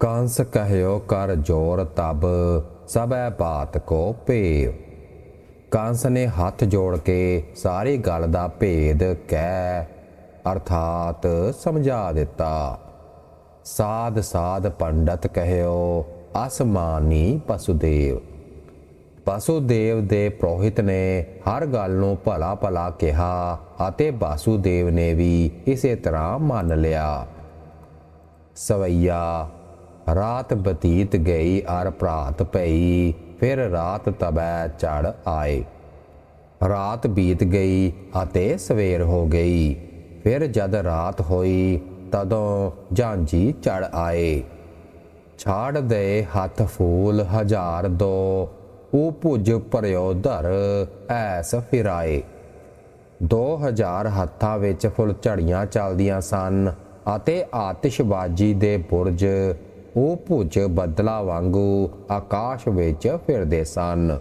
ਕੰਸ ਕਹਿਓ, ਕਰ ਜੋਰ ਤਬ, ਸਭੈ ਬਾਤ ਕੋ ਭੇਵ। ਕੰਸ ਨੇ ਹੱਥ ਜੋੜ ਕੇ ਸਾਰੀ ਗੱਲ ਦਾ ਭੇਦ ਕਹਿ, ਅਰਥਾਤ ਸਮਝਾ ਦਿੱਤਾ। ਸਾਧ ਸਾਧ ਪੰਡਤ ਕਹਿਓ ਅਸਮਾਨੀ ਪਸੁਦੇਵ। ਵਾਸੁਦੇਵ ਦੇ ਪ੍ਰੋਹਿਤ ਨੇ ਹਰ ਗੱਲ ਨੂੰ ਭਲਾ ਭਲਾ ਕਿਹਾ ਅਤੇ ਵਾਸੁਦੇਵ ਨੇ ਵੀ ਇਸੇ ਤਰ੍ਹਾਂ ਮੰਨ ਲਿਆ। ਸਵਈਆ ਰਾਤ ਬਤੀਤ ਗਈ ਅਰ ਪ੍ਰਾਤ ਪਈ, ਫਿਰ ਰਾਤ ਤਬੈ ਚੜ ਆਏ। ਰਾਤ ਬੀਤ ਗਈ ਅਤੇ ਸਵੇਰ ਹੋ ਗਈ, ਫਿਰ ਜਦ ਰਾਤ ਹੋਈ ਤਦੋਂ ਜਾਂਜੀ ਚੜ ਆਏ। ਛਾੜ ਦੇ ਹੱਥ ਫੂਲ ਹਜ਼ਾਰ ਦੋ ਉਹ ਭੁਜ ਭਰਿਓ ਧਰ ਐਸ ਫਿਰਾਏ। 2000 ਹੱਥਾਂ ਵਿੱਚ ਫੁੱਲ ਝੜੀਆਂ ਚੱਲਦੀਆਂ ਸਨ ਅਤੇ ਆਤਿਸ਼ਬਾਜੀ ਦੇ ਬੁਰਜ ਉਹ ਭੁਜ ਬੱਦਲਾ ਵਾਂਗੂ ਆਕਾਸ਼ ਵਿੱਚ ਫਿਰਦੇ ਸਨ।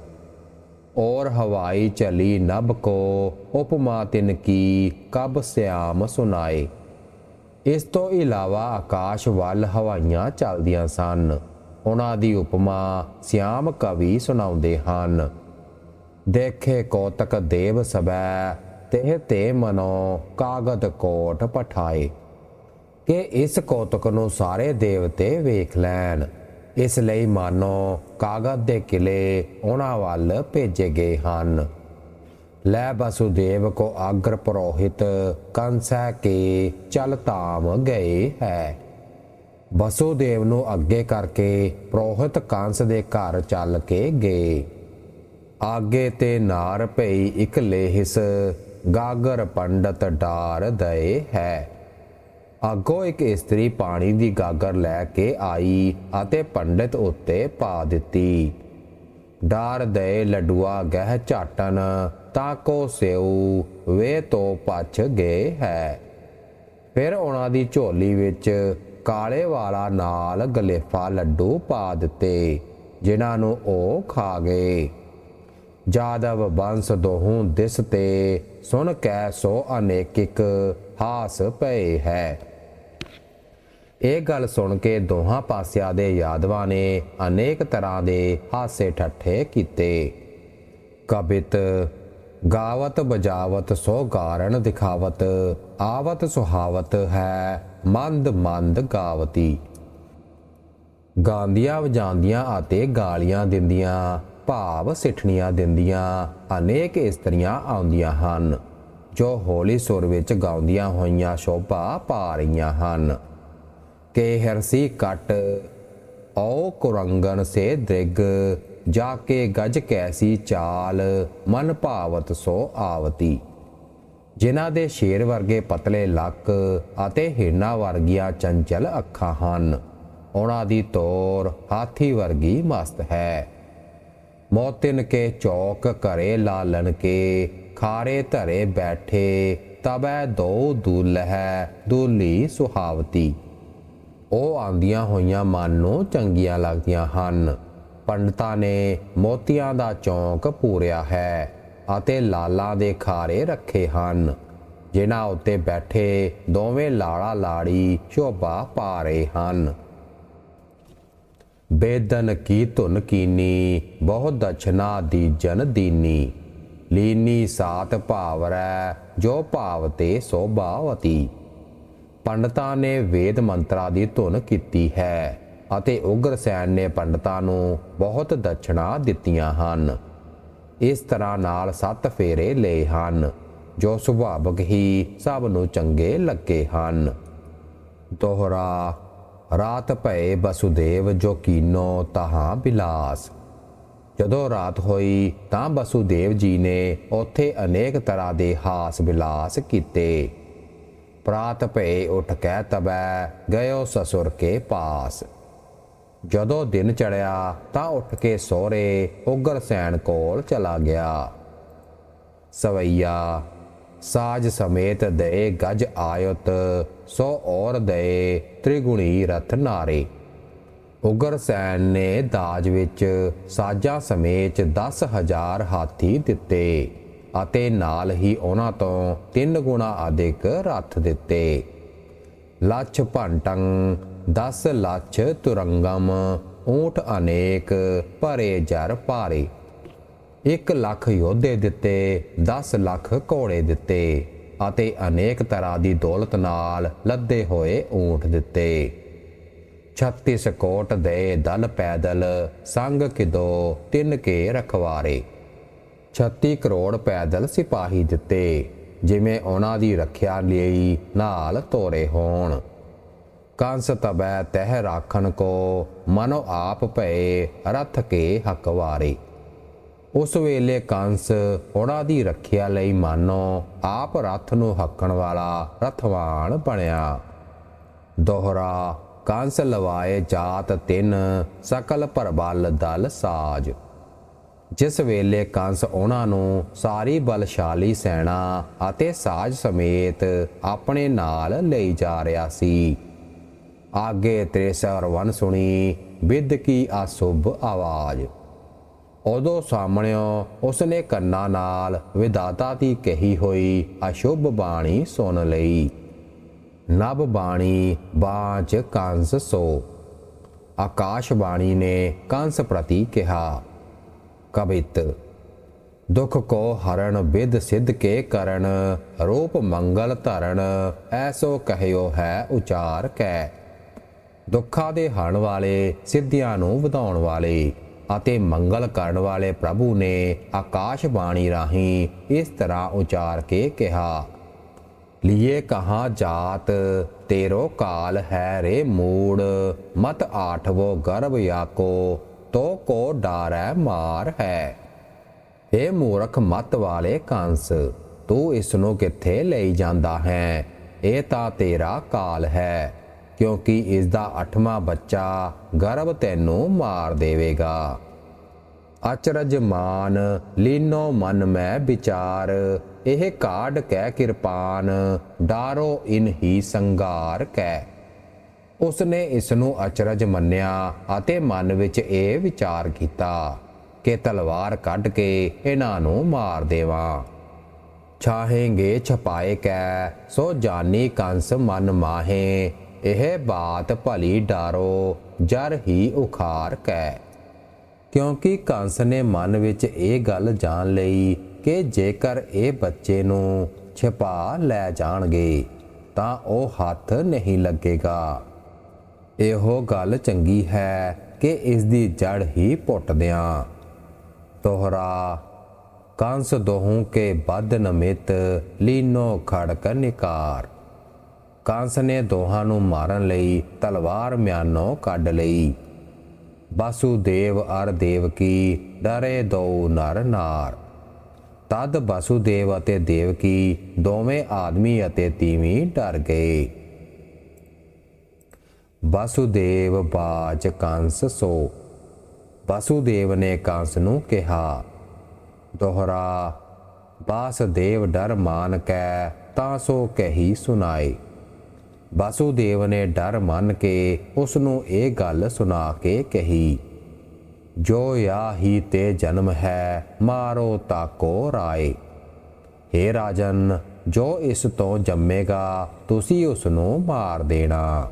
ਔਰ ਹਵਾਈ ਚਲੀ ਨਭ ਕੋ ਉਪਮਾ ਤਿਨ ਕੀ ਕਬ ਸਿਆਮ ਸੁਨਾਏ। ਇਸ ਤੋਂ ਇਲਾਵਾ ਆਕਾਸ਼ ਵੱਲ ਹਵਾਈਆਂ ਚੱਲਦੀਆਂ ਸਨ। ਉਹਨਾਂ ਦੀ ਉਪਮਾ ਸਿਆਮ ਕਵੀ ਸੁਣਾਉਂਦੇ ਹਨ। ਦੇਖੇ ਕੋਤਕ ਦੇਵ ਸਬੈ ਤੇ ਤੇ ਮਨੋ ਕਾਗਦ ਕੋਟ ਪਠਾਏ। ਕਿ ਇਸ ਕੌਤਕ ਨੂੰ ਸਾਰੇ ਦੇਵਤੇ ਵੇਖ ਲੈਣ। ਇਸ ਲਈ ਮਾਨੋ ਕਾਗਜ਼ ਦੇ ਕਿਲੇ ਉਹਨਾਂ ਵੱਲ ਭੇਜੇ ਗਏ ਹਨ। ਲੈ ਬਸੁਦੇਵ ਕੋ ਆਗਰ ਪ੍ਰੋਹਿਤ ਕੰਸੈ ਕੇ ਚਲ ਤਾਮ ਗਏ ਹੈ। ਬਸੁਦੇਵ ਨੂੰ ਅੱਗੇ ਕਰਕੇ ਪ੍ਰੋਹਿਤ ਕੰਸ ਦੇ ਘਰ ਚੱਲ ਕੇ ਗਏ। ਆਗੇ ਤੇ ਨਾਰ ਭਈ ਇਕ ਲੇਹਿਸ ਗਾਗਰ ਪੰਡਤ ਡਾਰ ਦਏ ਹੈ। ਅੱਗੋਂ ਇੱਕ ਇਸਤਰੀ ਪਾਣੀ ਦੀ ਗਾਗਰ ਲੈ ਕੇ ਆਈ ਅਤੇ ਪੰਡਿਤ ਉੱਤੇ ਪਾ ਦਿੱਤੀ। ਡਾਰ ਦੇ ਲਡੂਆ ਗਹਿ ਝਾਟਨ ਤਾਕੋ ਸਿਉ ਵੇ ਤੋ ਪਛ ਗਏ ਹੈ। ਫਿਰ ਉਹਨਾਂ ਦੀ ਝੋਲੀ ਵਿੱਚ ਕਾਲੇ ਵਾਲਾ ਨਾਲ ਗਲੇਫਾ ਲੱਡੂ ਪਾ ਦਿੱਤੇ, ਜਿਨ੍ਹਾਂ ਨੂੰ ਉਹ ਖਾ ਗਏ। ਜਾਦਵ ਬੰਸ ਦੋਹੂ ਦਿਸ ਤੇ ਸੁਣ ਕੈ ਸੋ ਅਨੇਕਿਕ ਹਾਸ ਪਏ ਹੈ। ਇਹ ਗੱਲ ਸੁਣ ਕੇ ਦੋਹਾਂ ਪਾਸਿਆਂ ਦੇ ਯਾਦਵਾਂ ਨੇ ਅਨੇਕ ਤਰ੍ਹਾਂ ਦੇ ਹਾਸੇ ਠੱਠੇ ਕੀਤੇ। ਕਬਿਤ, ਗਾਵਤ, ਬਜਾਵਤ ਸੋ ਗਾਰਣ ਦਿਖਾਵਤ, ਆਵਤ, ਸੁਹਾਵਤ ਹੈ, ਮੰਦ ਮੰਦ ਗਾਵਤੀ। ਗਾਂਦੀਆਂ ਵਜਾਂਦੀਆਂ ਅਤੇ ਗਾਲੀਆਂ ਦਿੰਦੀਆਂ, ਭਾਵ ਸਿੱਠਣੀਆਂ ਦਿੰਦੀਆਂ ਅਨੇਕ ਇਸਤਰੀਆਂ ਆਉਂਦੀਆਂ ਹਨ, ਜੋ ਹੌਲੀ ਸੁਰ ਵਿੱਚ ਗਾਉਂਦੀਆਂ ਹੋਈਆਂ ਸ਼ੋਭਾ ਪਾ ਰਹੀਆਂ ਹਨ। ਕੇ ਹਰਸੀ ਕਟ, ਔ ਕੁਰੰਗਨ ਸੇ ਦ੍ਰਿਗ, ਜਾ ਕੇ ਗਜ ਕੈਸੀ ਚਾਲ, ਮਨ ਭਾਵਤ ਸੋ ਆਵਤੀ। ਜਿਨ੍ਹਾਂ ਦੇ ਸ਼ੇਰ ਵਰਗੇ ਪਤਲੇ ਲੱਕ ਅਤੇ ਹਿਰਨਾ ਵਰਗੀਆਂ ਚੰਚਲ ਅੱਖਾਂ ਹਨ ਉਹਨਾਂ ਦੀ ਤੋਰ ਹਾਥੀ ਵਰਗੀ ਮਸਤ ਹੈ। ਮੋਤਿਨ ਕੇ ਚੌਕ ਕਰੇ ਲਾਲਣ ਕੇ, ਖਾਰੇ ਧਰੇ ਬੈਠੇ, ਤਬੈ ਦੋ ਦੁਲਹਿ ਦੁਲੀ ਸੁਹਾਵਤੀ। ਉਹ ਆਂਦੀਆਂ ਹੋਈਆਂ ਮਨ ਨੂੰ ਚੰਗੀਆਂ ਲੱਗਦੀਆਂ ਹਨ। ਪੰਡਤਾਂ ਨੇ ਮੋਤੀਆਂ ਦਾ ਚੌਂਕ ਪੂਰਿਆ ਹੈ ਅਤੇ ਲਾਲਾਂ ਦੇ ਖਾਰੇ ਰੱਖੇ ਹਨ। ਜਿਨ੍ਹਾਂ ਉੱਤੇ ਬੈਠੇ ਦੋਵੇਂ ਲਾੜਾ ਲਾੜੀ ਸ਼ੋਭਾ ਪਾ ਰਹੇ ਹਨ। ਬੇਦਨ ਕੀ ਧੁਨ ਕੀਨੀ ਬਹੁ ਦਛਨਾ ਦੀ ਜਨ ਦੀਨੀ। ਲੀਨੀ ਸਾਤ ਭਾਵਰੈ, ਜੋ ਭਾਵ ਤੇ ਸੋਭਾਵਤੀ ਪੰਡਤਾਂ ਨੇ ਵੇਦ ਮੰਤਰਾਂ ਦੀ ਧੁਨ ਕੀਤੀ ਹੈ ਅਤੇ ਉਗਰਸੈਨ ਨੇ ਪੰਡਤਾਂ ਨੂੰ ਬਹੁਤ ਦਛਣਾ ਦਿੱਤੀਆਂ ਹਨ। ਇਸ ਤਰ੍ਹਾਂ ਨਾਲ ਸੱਤ ਫੇਰੇ ਲਏ ਹਨ, ਜੋ ਸੁਭਾਵਕ ਹੀ ਸਭ ਨੂੰ ਚੰਗੇ ਲੱਗੇ ਹਨ। ਦੋਹਰਾ, ਰਾਤ ਭਏ ਬਸੁਦੇਵ ਜੋ ਕੀਨੋ ਤਹਾਂ ਬਿਲਾਸ। ਜਦੋਂ ਰਾਤ ਹੋਈ ਤਾਂ ਬਸੁਦੇਵ ਜੀ ਨੇ ਉੱਥੇ ਅਨੇਕ ਤਰ੍ਹਾਂ ਦੇ ਹਾਸ ਬਿਲਾਸ ਕੀਤੇ। ਪ੍ਰਾਤ ਭਏ ਉੱਠ ਕੇ ਤਬੈ, ਗਇਓ ਸਸੁਰ ਕੇ ਪਾਸ। ਜਦੋਂ ਦਿਨ ਚੜਿਆ ਤਾਂ ਉੱਠ ਕੇ ਸੋਹਰੇ ਉਗਰ ਸੈਨ ਕੋਲ ਚਲਾ ਗਿਆ। ਸਵਈਆ, ਸਾਜ ਸਮੇਤ ਦੇ ਗਜ ਆਇਤ ਸੋ ਔਰ ਦੇ ਤ੍ਰਿਗੁਣੀ ਰਥ ਨਾਰੇ। ਉਗਰ ਸੈਨ ਨੇ ਦਾਜ ਵਿੱਚ ਸਾਜਾਂ ਸਮੇਤ 10000 ਹਾਥੀ ਦਿੱਤੇ। ਅਤੇ ਨਾਲ ਹੀ ਉਹਨਾਂ ਤੋਂ ਤਿੰਨ ਗੁਣਾ ਅਧਿਕ ਰੱਥ ਦਿੱਤੇ। ਲੱਛ ਭੰਟੰ 10 ਲੱਛ ਤੁਰੰਗਮ, ਊਂਠ ਅਨੇਕ, ਭਰੇ ਜਰ ਭਾਰੇ। 1 ਲੱਖ ਯੋਧੇ ਦਿੱਤੇ 10 ਲੱਖ ਘੋੜੇ ਦਿੱਤੇ ਅਤੇ ਅਨੇਕ ਤਰ੍ਹਾਂ ਦੀ ਦੌਲਤ ਨਾਲ ਲੱਦੇ ਹੋਏ ਊਂਠ ਦਿੱਤੇ। 36 ਕੋਟ ਦੇ ਦਲ ਪੈਦਲ ਸੰਗ ਕਿਦੋ ਤਿੰਨ ਕੇ ਰਖਵਾਰੇ। 36 ਕਰੋੜ ਪੈਦਲ ਸਿਪਾਹੀ ਦਿੱਤੇ, ਜਿਵੇਂ ਉਹਨਾਂ ਦੀ ਰੱਖਿਆ ਲਈ ਨਾਲ ਤੋਰੇ ਹੋਣ। ਕੰਸ ਤਬੈ ਤਹਿ ਰਾਖਣ ਕੋ ਮਨੋ ਆਪ ਭਏ ਰਥ ਕੇ ਹਕਵਾਰੇ ਉਸ ਵੇਲੇ ਕੰਸ ਉਹਨਾਂ ਦੀ ਰੱਖਿਆ ਲਈ ਮਾਨੋ ਆਪ ਰਥ ਨੂੰ ਹੱਕਣ ਵਾਲਾ ਰਥਵਾਨ ਬਣਿਆ। ਦੋਹਰਾ, ਕੰਸ ਲਵਾਏ ਜਾਤ ਤਿੰਨ, ਸਕਲ ਪਰਬਲ ਦਲ ਸਾਜ। ਜਿਸ ਵੇਲੇ ਕੰਸ ਉਹਨਾਂ ਨੂੰ ਸਾਰੀ ਬਲਸ਼ਾਲੀ ਸੈਨਾ ਅਤੇ ਸਾਜ ਸਮੇਤ ਆਪਣੇ ਨਾਲ ਲਈ ਜਾ ਰਿਹਾ ਸੀ। ਆਗੇ ਤ੍ਰੇਸਰ ਵਨ ਸੁਣੀ, ਵਿਦ ਕੀ ਆਸੁਭ ਆਵਾਜ਼? ਉਦੋਂ ਸਾਹਮਣਿਓ ਉਸਨੇ ਕੰਨਾਂ ਨਾਲ ਵਿਦਾਤਾ ਦੀ ਕਹੀ ਹੋਈ ਅਸ਼ੁਭ ਬਾਣੀ ਸੁਣ ਲਈ। ਨਭ ਬਾਣੀ ਬਾਚ ਕੰਸ ਸੋ। ਆਕਾਸ਼ ਬਾਣੀ ਨੇ ਕੰਸ ਪ੍ਰਤੀ ਕਿਹਾ। ਕਵਿਤ। ਦੁਖ ਕੋ ਹਰਣ ਵਿਦ ਸਿੱਧ ਕੇ ਕਰਨ, ਰੂਪ ਮੰਗਲ ਧਰਨ ਐਸੋ ਕਹਿਓ ਹੈ ਉਚਾਰ ਕੈ। ਦੁੱਖਾਂ ਦੇ ਹਣ ਵਾਲੇ, ਸਿੱਧਿਆਂ ਨੂੰ ਵਧਾਉਣ ਵਾਲੇ, ਅਤੇ ਮੰਗਲ ਕਰਨ ਵਾਲੇ ਪ੍ਰਭੂ ਨੇ ਆਕਾਸ਼ ਬਾਣੀ ਰਾਹੀਂ ਇਸ ਤਰ੍ਹਾਂ ਉਚਾਰ ਕੇ ਕਿਹਾ, ਲਿਏ ਕਹਾ ਜਾਤ, ਤੇਰੋ ਕਾਲ ਹੈ ਰੇ ਮੂੜ, ਮਤ ਆਠਵੋ ਗਰਭ ਯਾਕੋ ਤੋ ਕੋ ਡਾਰੈ ਮਾਰ ਹੈ। ਏ ਮੂਰਖ ਮਤ ਵਾਲੇ ਕੰਸ, ਤੂੰ ਇਸ ਨੂੰ ਕਿੱਥੇ ਲਈ ਜਾਂਦਾ ਹੈ? ਇਹ ਤਾਂ ਤੇਰਾ ਕਾਲ ਹੈ, ਕਿਉਂਕਿ ਇਸ ਦਾ ਅੱਠਵਾਂ ਬੱਚਾ ਗਰਭ ਤੈਨੂੰ ਮਾਰ ਦੇਵੇਗਾ। ਅਚਰਜਮਾਨ ਲੀਨੋ ਮਨ ਮੈਂ ਵਿਚਾਰ, ਇਹ ਕਾਢ ਕਹਿ ਕਿਰਪਾਨ, ਡਾਰੋ ਇਨ ਹੀ ਸੰਗਾਰ ਕਹਿ ਉਸਨੇ ਇਸ ਨੂੰ ਅਚਰਜ ਮੰਨਿਆ ਅਤੇ ਮਨ ਵਿੱਚ ਇਹ ਵਿਚਾਰ ਕੀਤਾ ਕਿ ਤਲਵਾਰ ਕੱਢ ਕੇ ਇਹਨਾਂ ਨੂੰ ਮਾਰ ਦੇਵਾਂ। ਚਾਹੇਂਗੇ ਛਪਾਏ ਕੈ ਸੋ ਜਾਨੀ ਕੰਸ ਮਨ ਮਾਹੇ, ਇਹ ਬਾਤ ਭਲੀ ਡਾਰੋ, ਜਰ ਹੀ ਉਖਾਰ ਕੈ ਕਿਉਂਕਿ ਕੰਸ ਨੇ ਮਨ ਵਿੱਚ ਇਹ ਗੱਲ ਜਾਣ ਲਈ ਕਿ ਜੇਕਰ ਇਹ ਬੱਚੇ ਨੂੰ ਛਪਾ ਲੈ ਜਾਣਗੇ, ਤਾਂ ਉਹ ਹੱਥ ਨਹੀਂ ਲੱਗੇਗਾ। ਇਹੋ ਗੱਲ ਚੰਗੀ ਹੈ ਕਿ ਇਸ ਦੀ ਜੜ ਹੀ ਪੁੱਟਦਿਆਂ ਤੋਹਰਾ, ਕੰਸ ਦੋਹੋਂ ਕੇ ਬਦ ਨਮਿਤ ਲੀਨੋ ਖੜਕ ਨਿਕਾਰ। ਕੰਸ ਨੇ ਦੋਹਾਂ ਨੂੰ ਮਾਰਨ ਲਈ ਤਲਵਾਰ ਮਿਆਨੋਂ ਕੱਢ ਲਈ। ਵਾਸੂਦੇਵ ਅਰ ਦੇਵਕੀ ਡਰੇ ਦੋ ਨਰ ਨਾਰ। ਤਦ ਵਾਸੂਦੇਵ ਅਤੇ ਦੇਵਕੀ ਦੋਵੇਂ ਆਦਮੀ ਅਤੇ ਤੀਵੀਂ ਡਰ ਗਏ। ਵਾਸੂਦੇਵ ਬਾਜ ਕੰਸ ਸੋ। ਵਾਸੂਦੇਵ ਨੇ ਕੰਸ ਨੂੰ ਕਿਹਾ, ਦੋਹਰਾ, ਵਾਸੁਦੇਵ ਡਰ ਮਾਨ ਕੈ, ਤਾਂ ਸੋ ਕਹੀ ਸੁਨਾਏ। ਵਾਸੂਦੇਵ ਨੇ ਡਰ ਮੰਨ ਕੇ ਉਸ ਨੂੰ ਇਹ ਗੱਲ ਸੁਣਾ ਕੇ ਕਹੀ, ਜੋ ਯਾ ਹੀ ਤੇ ਜਨਮ ਹੈ, ਮਾਰੋ ਤਾਕੋ ਰਾਏ। हे ਰਾਜਨ, ਜੋ ਇਸ ਤੋਂ ਜੰਮੇਗਾ, ਤੁਸੀਂ ਉਸ ਨੂੰ ਮਾਰ ਦੇਣਾ।